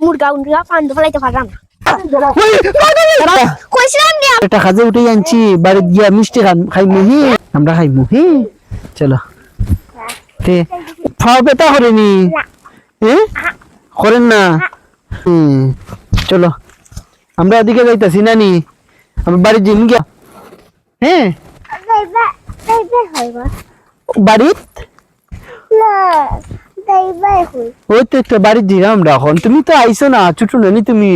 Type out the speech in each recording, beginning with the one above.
মুরগা উনগা ফলাইতে পারলাম কইছিলাম উঠে আনছি বাড়িতে গিয়া মিষ্টি খান- আমরা খাইমু হি। চলো। তে করেনি হ্যাঁ করেন না? হুম, চলো। আমরা ওদিকে যাইতাছি নানি। আমরা বাড়ির জিম গিয়া হ্যাঁ বাড়িত? না। ওই তো একটা তুমি তো আইছো না ছোট নানি তুমি।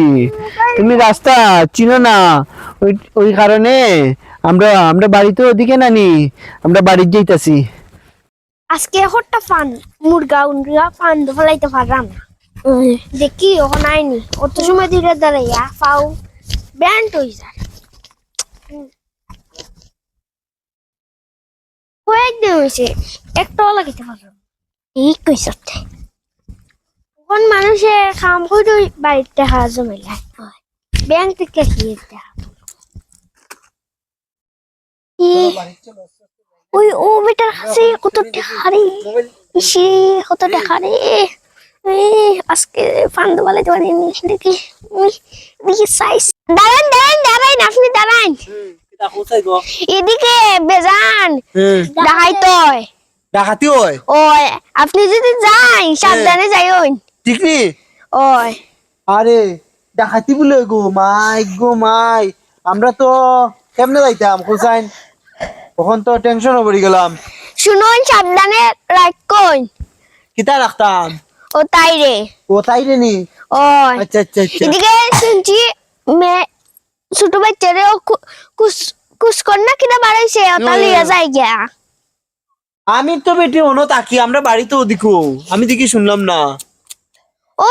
তুমি রাস্তা চিনো না। ওই ওই কারণে আমরা আমরা বাড়িতে ওদিকে নানি আমরা বাড়ির যাইতাছি। আজকে হট্টা পান মুরগা উনগা পান্দ ফলাইতে পারলাম না। দেখি ওখানে আইনি অত সময় ধরে দাঁড়াইয়া পাও ব্যান্ড হয়ে যায়। কয়েকদিন হয়েছে একটাও লাগাইতে পারলাম এই কইস কোন মানুষের কাম করে বাড়িতে দেখা জমাইলা। ব্যাংক থেকে কি ওই ও বেটার কাছে কত টাকা রে ইসে কত টাকা রে আজকে বালাইতে পারিনি দেখি দেখি সাইজ দাঁড়ান দাঁড়ান দাঁড়ান আপনি দাঁড়ান। এদিকে বেজান দেখাই তো ডাকাতি হয়? ওই আপনি যদি যান সাবধানে যাইন। ঠিক নি ওই। আরে ডাকাতি বলে গো মাই গো মাই। আমরা তো কেমনে যাইতাম কোসাইন তখন তো টেনশন পড়ে গেলাম। শুনুন সাবধানে রাখুন। কিতা রাখতাম? ও তাই রে। ও তাই রে নি? ওই। আচ্ছা আচ্ছা আচ্ছা। এদিকে শুনছি মে ছোট বাচ্চারে কুস কুস না কিনা বাড়াইছে ওটা যায় গিয়া। আমি তো বেটি অন্য তাকি আমরা বাড়িতে ওদিকো আমি দেখি শুনলাম না। ও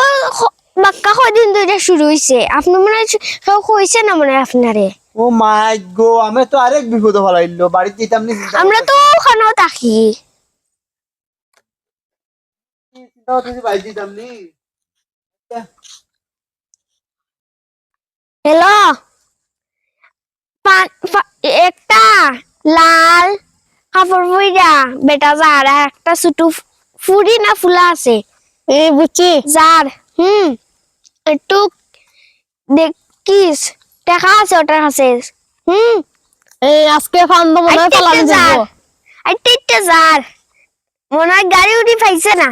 বাক্কা কদিন ধরে শুরু হইছে। আপনি মনে না মনে আপনারে? ও মাই গো আমি তো আরেক বিপদ ফলাইলো বাড়িতে যেতাম নি আমরা তো ওখানেও থাকি হ্যালো? একটা লাল কাপড় পইরা বেটা যার একটা ছোট না ফুলা আছে? এ বুঝছি। যার হুম একটু দেখিস দেখা আছে ওটার কাছে হুম। এই আজকে ফান্দ মনে হয় পালানো যাব। যার মনে হয় গাড়ি উঠি পাইছে না।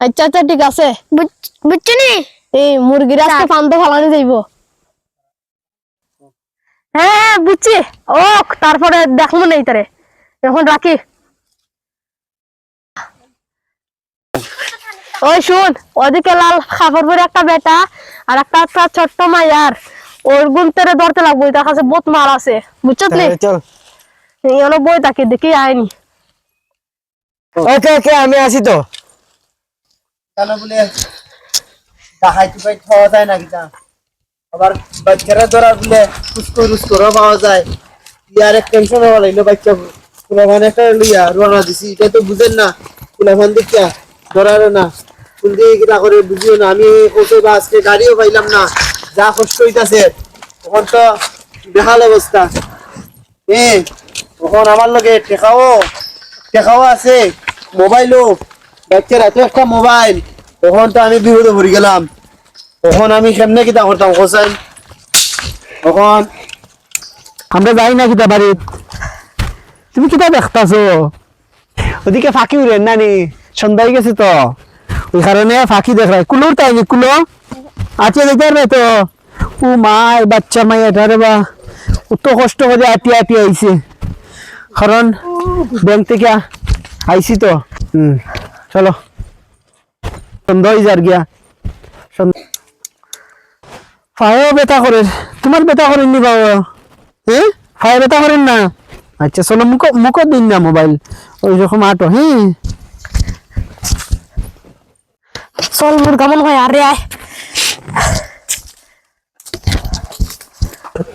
আচ্ছা আচ্ছা ঠিক আছে। বুঝ- বুঝছ নি? এই মুরগির আজকে ফান্দ ফালানো যাইব। হ্যাঁ বুঝছি। ও তারপরে দেখব নেই তারে এখন রাখি। ওই শুন ওদিকে লাল কাপড় পরে একটা বেটা আর একটা একটা ছোট্ট মাইয়ার। ওর গুনতেরে ধরতে লাগবো তার কাছে বহুত মাল আছে। বুঝছ চল। এগুলো বই তাকে দেখি আইনি। ওকে ওকে আমি আসি তো। কেন বলে পাই খাওয়া যায় আবার বাচ্চারা ধরা বলে রুস্কোরও পাওয়া যায়। ইয়ার এক টেনশন হওয়া লাগল বাচ্চা কুলাফান একটা লইয়া দিছি। এটা তো বুঝেন না কুলাফান দেখিয়া ধরারে না। করে বুঝিও না। আমি বা আজকে গাড়িও পাইলাম না, যা কষ্ট হইতাছে। তখন তো বেহাল অবস্থা। এ, তখন আমার লগে টেকাও টেকাও আছে, মোবাইলও। বাচ্চার এত একটা মোবাইল। তখন তো আমি বিপদে পড়ে গেলাম। তখন আমি কেমনে কিতা করতাম হোসেন তখন আমরা যাই না কিতা বাড়িত? তুমি কিতা দেখতাছো ওদিকে ফাঁকি উড়েন নানি সন্ধ্যা হয়ে গেছে তো। ওই কারণে ফাঁকি দেখ কুলোর তাই নি? কুলো? আছে দেখতে পারবে তো? ও মাই বাচ্চা মাই এটা রে বা অত কষ্ট করে আটি আটি আইছে কারণ ব্যাংক থেকে আইছি তো। হুম চলো। সন্ধ্যা হয়ে যার গিয়া ফায়াও বেতা করে তোমার বেতা করেননি বাবা হ্যাঁ ফায়া বেতা করেন না? আচ্ছা চলো মুখ মুখ দিন না মোবাইল। ওই রকম আটো হ্যাঁ? চল মোর কেমন হয় আরে আয়।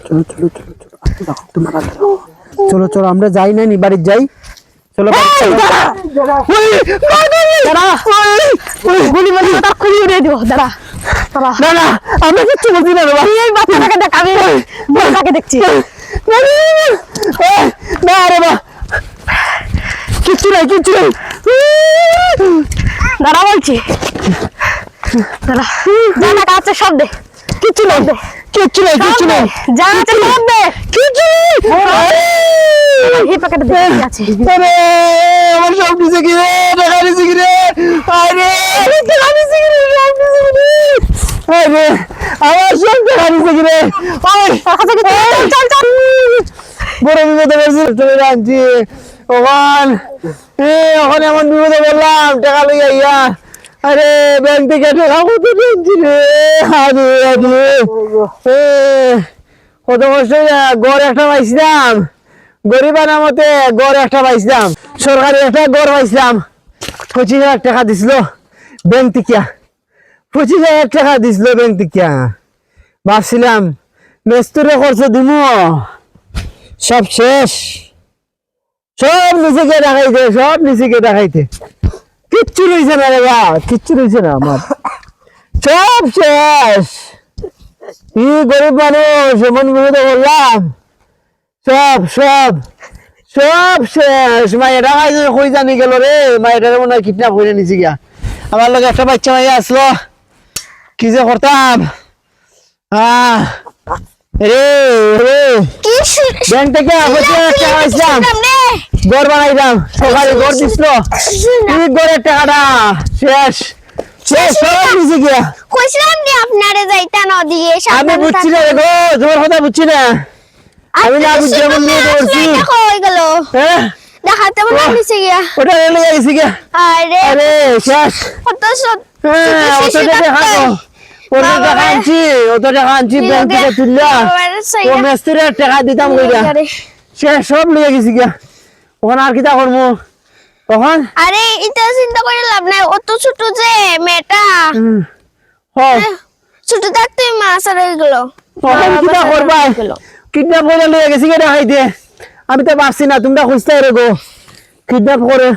চলো চলো চলো চলো তোমার চলো চলো আমরা যাই না নি বাড়ির যাই। চলো গুলি মারি তার খুলি উড়িয়ে দিব। দাঁড়া দাঁড়া। না না আমরা কিচ্ছু বলছি না বাবা। এই বাচ্চাটাকে দেখ আমি দেখছি। না, রে বা কিচ্ছু নাই কিচ্ছু নাই দাঁড়া বলছি দাঁড়া আছে সব দে কিচ্ছু নাই কিচ্ছু নাই কিচ্ছু নাই যা আছে সব দে কিচ্ছু এই প্যাকেটে দে কি আছে আরে আমার সব নিচে কি রে টাকা নিচে কি রে আরে টাকা নিচে কি রে সব কি রে আরে আমার সব টাকা নিচে কি রে ওই কাছে কি চল চল চল বড় বিপদে পড়ছি রাখছি ওখান ওখানে এমন বিপদে বললাম টাকা লই আইয়া আরে ব্যাংক থেকে টাকা কত নিয়েছি রে? আরে আরে। কত কষ্ট গড় একটা পাইছিলাম। গরিব মতে গড় একটা পাইছিলাম। সরকারি একটা গড় পাইছিলাম। পঁচিশ হাজার টাকা দিছিল ব্যাংক থেকে। পঁচিশ হাজার টাকা দিছিল ব্যাংক থেকে। ভাবছিলাম, মেস্তুরে খরচ দিমু। সব শেষ। সব নিচেকে দেখাইতে সব নিচেকে দেখাইতে কিচ্ছু রয়েছে না রে বা কিচ্ছু রয়েছে না আমার। সব শেষ। ই গরিব মানুষ, এমন বিপদে বললাম সব সব সব শেষ। মায়েরা কই জানি গেল রে, মায়েরা মনে হয় কিডন্যাপ করে নিছি গিয়া। আমার লগে একটা বাচ্চা মাইয়া আসলো। কি যে করতাম? আহ কি ব্যাংক থেকে টাকা পাইছিলাম শুনলাম রে গড় বানাইলাম সকালে গড় দিছিল। এই গড়ের টাকাটা শেষ। শেষ সব নিচে গিয়া। কইছিলাম যে আপনারে যাইতা নদিয়ে আমি বুঝছি না গো তোমার কথা বুঝছি না। আমি না বুঝছি এমন নিয়ে হয়ে গেল। হ্যাঁ? দেখাতে মনে। নিচে গিয়া। ওটা রেলে গেছি গিয়া। আরে। আরে শেষ। কত সত হ্যাঁ অত টাকা ডাক্তার। টাকা। আনছি অত টাকা আনছি ব্যাংক থেকে তুললা। ও মেস্তুরের টাকা দিতাম কইরা। শেষ সব লিয়ে গেছি গিয়া। ওখানে আর কিতা করব তখন আরে এটা চিন্তা করে লাভ নাই অত ছোট যে হুম, হয় ছোট থাকতে মাছ আর গেল। তখন কিতা করবা? কিডন্যাপ করে লিয়ে গেছি গে দেখাইতে আমি তো পারছি না তোমরা খুঁজতে রে গো। কিডন্যাপ করে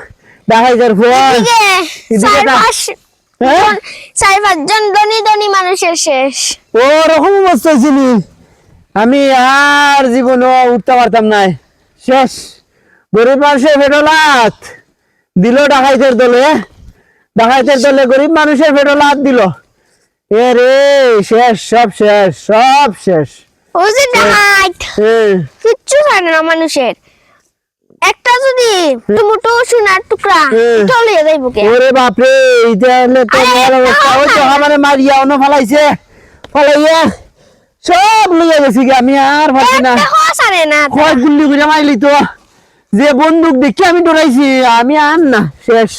দেখাই যার ফোন চার হ্যাঁ? চার পাঁচজন ধনী ধনী মানুষের শেষ। ওরকম অবস্থা হয়েছিল। আমি আর জীবনে উঠতে পারতাম না। শেষ। গরিব মানুষের ফেটলাত দিল ডাকাইতের দলে। ডাকাইতের দলে গরিব মানুষের ফেটলাত দিল। এ রে শেষ সব শেষ সব শেষ। ও যে হ্যাঁ কিচ্ছু জানে না মানুষের। একটা যদি মোটো সোনার টুকরা। চলে যাইব কে? ওরে এইটা হলে তো অবস্থা। ওই তো আমারে মারিয়া অন্য ফলাইছে। ফলাইয়া সব লইয়া গেছি গে, আমি আর ভাবি না। হওয়া না কয় গুলি করে মাইলি তো। যে বন্দুক দেখি আমি ডরাইছি আমি আর না শেষ।